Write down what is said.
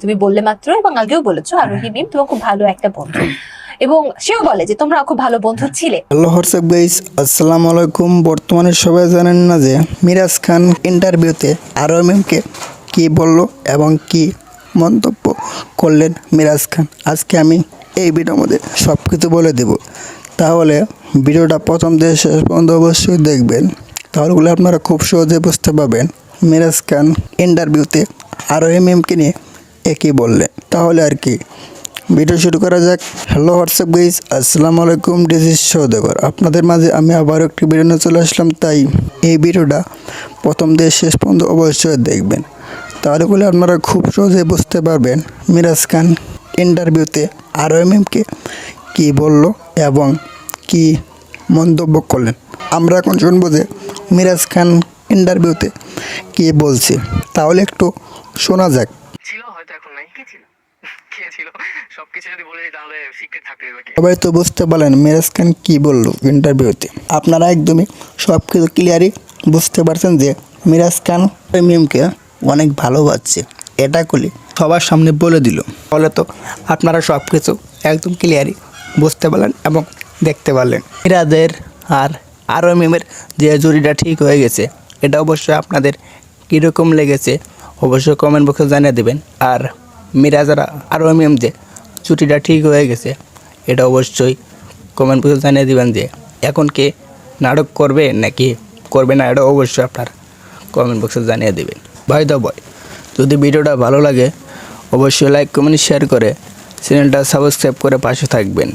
তুমি বললে মাত্র এবং আগেও বলেছ আরোহী মিম তোমার খুব ভালো একটা বন্ধু। এবং সেও বলে যে তোমরা খুব ভালো বন্ধু ছিলে। হ্যালো, হোয়াটসঅ্যাপ গাইস, আসসালামু আলাইকুম। বর্তমানে সবাই জানেন না যে মিরাজ খান ইন্টারভিউতে আরও এমকে কি বলল এবং কি মন্তব্য করলেন মিরাজ খান। আজকে আমি এই ভিডিওর মধ্যে সব কিছু বলে দেব। তাহলে ভিডিওটা প্রথম থেকে শেষ পর্যন্ত অবশ্যই দেখবেন। তাহলে আপনারা খুব সহজে বুঝতে পারবেন। মিরাজ খান ইন্টারভিউতে আরও এমকে নিয়ে একই বললেন তাহলে আর কি। ভিডিও শুরু করা যাক। হ্যালো হোয়াটসঅ্যাপ গাইজ আসসালামু আলাইকুম দিস ইজ সৌদেবর আপনাদের মাঝে আমি আবার একটি ভিডিও নিয়ে চলে আসলাম। তাই এই ভিডিওটা প্রথম দিয়ে শেষ পর্যন্ত অবশ্যই দেখবেন। তাহলে বলে আপনারা খুব সহজে বুঝতে পারবেন মিরাজ খান ইন্টারভিউতে আর এমকে কী বলল এবং কি মন্তব্য করলেন। আমরা এখন শুনব যে মিরাজ খান ইন্টারভিউতে কী বলছে। তাহলে একটু শোনা যাক ছিল হয়তো এখন নাই কে ছিল কে ছিল। সবকিছু যদি বলে দিই, তাহলে সিক্রেট থাকতে হবে সবাই তো বুঝতে পারলেন, মিরাজ খান কী বলল ইন্টারভিউতে আপনারা একদমই সব কিছু ক্লিয়ারই বুঝতে পারছেন যে মিরাজ খান মিমকে অনেক ভালোবাসছে। এটা করলে সবার সামনে বলে দিল। ফলে তো আপনারা সব কিছু একদম ক্লিয়ারই বুঝতে পারলেন এবং দেখতে পারলেন। মিরাজের আর আরও মিমের যে জুরিটা ঠিক হয়ে গেছে, এটা অবশ্যই আপনাদের কীরকম লেগেছে, অবশ্যই কমেন্ট বক্সে জানিয়ে দেবেন। আর মিরাজের আরও যে ছুটিটা ঠিক হয়ে গেছে, এটা অবশ্যই কমেন্ট বক্সে জানিয়ে দেবেন যে, এখন কে নাটক করবে নাকি করবে না, এটা অবশ্যই আপনার কমেন্ট বক্সে জানিয়ে দেবেন। ভাই দা বয় যদি ভিডিওটা ভালো লাগে, অবশ্যই লাইক কমেন্ট শেয়ার করে চ্যানেলটা সাবস্ক্রাইব করে পাশে থাকবেন।